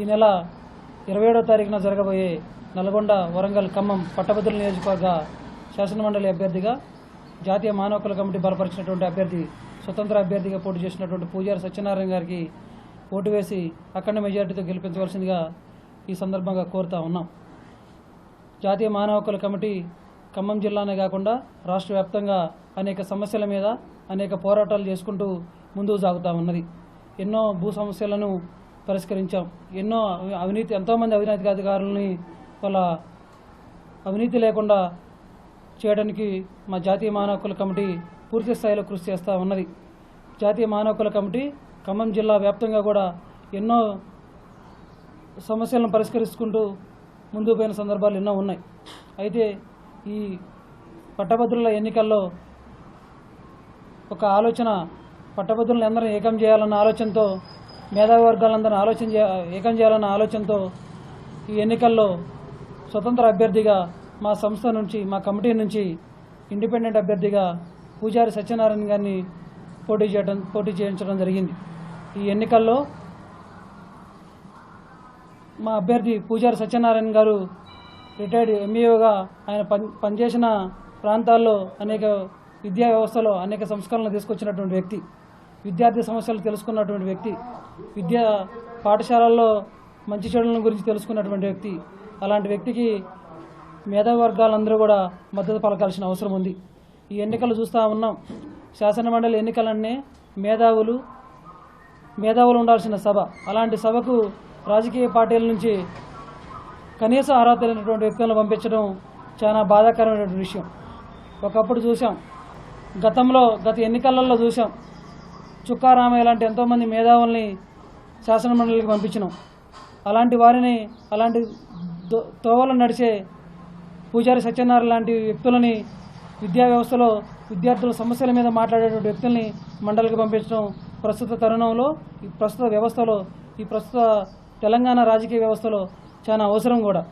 ఈ నెల ఇరవై ఏడో తారీఖున జరగబోయే నల్గొండ వరంగల్ ఖమ్మం పట్టభద్రుల నియోజకవర్గ శాసనమండలి అభ్యర్థిగా జాతీయ మానవ హక్కుల కమిటీ బలపరిచినటువంటి అభ్యర్థి స్వతంత్ర అభ్యర్థిగా పోటీ చేసినటువంటి పూజారి సత్యనారాయణ గారికి ఓటు వేసి అఖండ మెజార్టీతో గెలిపించవలసిందిగా ఈ సందర్భంగా కోరుతా ఉన్నాం. జాతీయ మానవ హక్కుల కమిటీ ఖమ్మం జిల్లానే కాకుండా రాష్ట్ర వ్యాప్తంగా అనేక సమస్యల మీద అనేక పోరాటాలు చేసుకుంటూ ముందుకు సాగుతూ ఉన్నది. ఎన్నో భూ సమస్యలను పరిష్కరించాం. ఎన్నో అవినీతి ఎంతోమంది అవినీతి అధికారులని వాళ్ళ అవినీతి లేకుండా చేయడానికి మా జాతీయ మానవ హక్కుల కమిటీ పూర్తి స్థాయిలో కృషి చేస్తూ ఉన్నది. జాతీయ మానవ హక్కుల కమిటీ ఖమ్మం జిల్లా వ్యాప్తంగా కూడా ఎన్నో సమస్యలను పరిష్కరించుకుంటూ ముందుకు పోయిన సందర్భాలు ఎన్నో ఉన్నాయి. అయితే ఈ పట్టభద్రుల ఎన్నికల్లో ఒక ఆలోచన పట్టభద్రులను అందరం ఏకం చేయాలన్న ఆలోచనతో మేధావి వర్గాలందరినీ ఆలోచన ఏకం చేయాలన్న ఆలోచనతో ఈ ఎన్నికల్లో స్వతంత్ర అభ్యర్థిగా మా సంస్థ నుంచి మా కమిటీ నుంచి ఇండిపెండెంట్ అభ్యర్థిగా పూజారి సత్యనారాయణ గారిని పోటీ చేయడం పోటీ చేయించడం జరిగింది. ఈ ఎన్నికల్లో మా అభ్యర్థి పూజారి సత్యనారాయణ గారు రిటైర్డ్ ఎంఈఓగా ఆయన పని పనిచేసిన ప్రాంతాల్లో అనేక విద్యా వ్యవస్థలో అనేక సంస్కరణలు తీసుకొచ్చినటువంటి వ్యక్తి. విద్యార్థి సమస్యలు తెలుసుకున్నటువంటి వ్యక్తి విద్యా పాఠశాలల్లో మంచి చెడుల గురించి తెలుసుకున్నటువంటి వ్యక్తి అలాంటి వ్యక్తికి మేధావి వర్గాలందరూ కూడా మద్దతు పలకాల్సిన అవసరం ఉంది. ఈ ఎన్నికలు చూస్తూ ఉన్నాం. శాసనమండలి ఎన్నికలన్నీ మేధావులు మేధావులు ఉండాల్సిన సభ. అలాంటి సభకు రాజకీయ పార్టీల నుంచి కనీస అర్హత లేనటువంటి వ్యక్తులను పంపించడం చాలా బాధాకరమైనటువంటి విషయం. ఒకప్పుడు చూసాం గతంలో గత ఎన్నికలలో చూసాం చుక్కారామయ్య లాంటి ఎంతోమంది మేధావుల్ని శాసనమండలికి పంపించినాం. అలాంటి వారిని అలాంటి తోవలు నడిచే పూజారి సత్యనారాయణ లాంటి వ్యక్తులని విద్యా వ్యవస్థలో విద్యార్థుల సమస్యల మీద మాట్లాడేటువంటి వ్యక్తుల్ని మండలికి పంపించడం ప్రస్తుత తరుణంలో ఈ ప్రస్తుత వ్యవస్థలో ఈ ప్రస్తుత తెలంగాణ రాజకీయ వ్యవస్థలో చాలా అవసరం కూడా.